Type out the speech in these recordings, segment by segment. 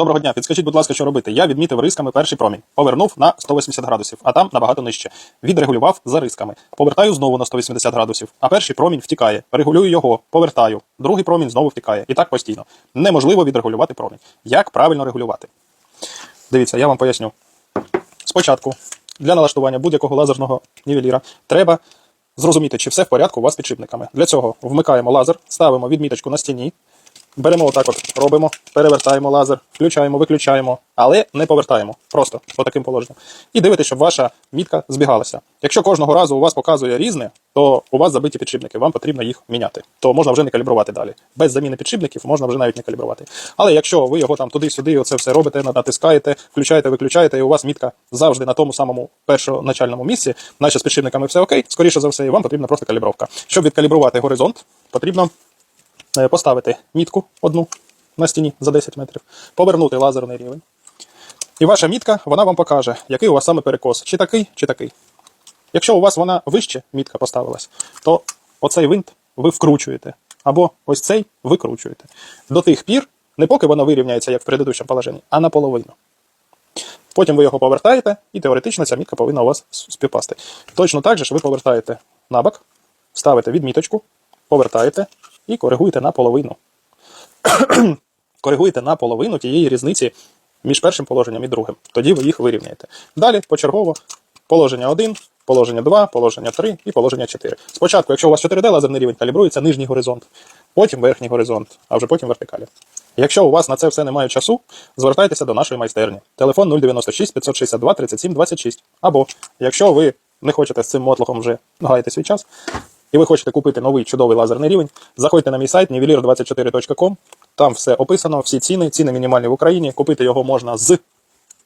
Доброго дня. Підскажіть, будь ласка, що робити? Я відмітив рисками перший промінь, повернув на 180 градусів, а там набагато нижче. Відрегулював за рисками. Повертаю знову на 180 градусів, а перший промінь втікає. Регулюю його, повертаю. Другий промінь знову втікає. І так постійно. Неможливо відрегулювати промінь. Як правильно регулювати? Дивіться, я вам поясню. Спочатку для налаштування будь-якого лазерного нівеліра треба зрозуміти, чи все в порядку у вас з підшипниками. Для цього вмикаємо лазер, ставимо відміточку на стіні, беремо отак, от робимо, перевертаємо лазер, включаємо, виключаємо, але не повертаємо. Просто отаким положенням. І дивитесь, щоб ваша мітка збігалася. Якщо кожного разу у вас показує різне, то у вас забиті підшипники, вам потрібно їх міняти. То можна вже не калібрувати далі. Без заміни підшипників можна вже навіть не калібрувати. Але якщо ви його там туди-сюди, оце все робите, натискаєте, включаєте, виключаєте, і у вас мітка завжди на тому самому першоначальному місці, наче з підшипниками все окей, скоріше за все, і вам потрібна просто калібровка. Щоб відкалібрувати горизонт, потрібно поставити мітку одну на стіні за 10 метрів, повернути лазерний рівень. І ваша мітка, вона вам покаже, який у вас саме перекос, чи такий, чи такий. Якщо у вас вона вище, мітка поставилась, то оцей винт ви вкручуєте, або ось цей викручуєте. До тих пір, не поки воно вирівняється, як в предыдущому положенні, а наполовину. Потім ви його повертаєте, і теоретично ця мітка повинна у вас співпасти. Точно так же ж ви повертаєте на бок, ставите відміточку, повертаєте і коригуєте наполовину. коригуєте наполовину тієї різниці між першим положенням і другим. Тоді ви їх вирівняєте. Далі почергово положення 1, положення 2, положення 3 і положення 4. Спочатку, якщо у вас 4D лазерний рівень, калібрується нижній горизонт, потім верхній горизонт, а вже потім вертикалі. Якщо у вас на це все немає часу, звертайтеся до нашої майстерні. Телефон 096 562 37 26. Або, якщо ви не хочете з цим мотлохом вже гаяти свій час, і ви хочете купити новий чудовий лазерний рівень, заходьте на мій сайт nivelir24.com. Там все описано, всі ціни, ціни мінімальні в Україні. Купити його можна з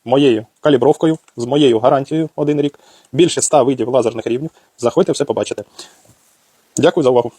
моєю калібровкою, з моєю гарантією один рік. Більше 100 видів лазерних рівнів. Заходьте, все побачите. Дякую за увагу.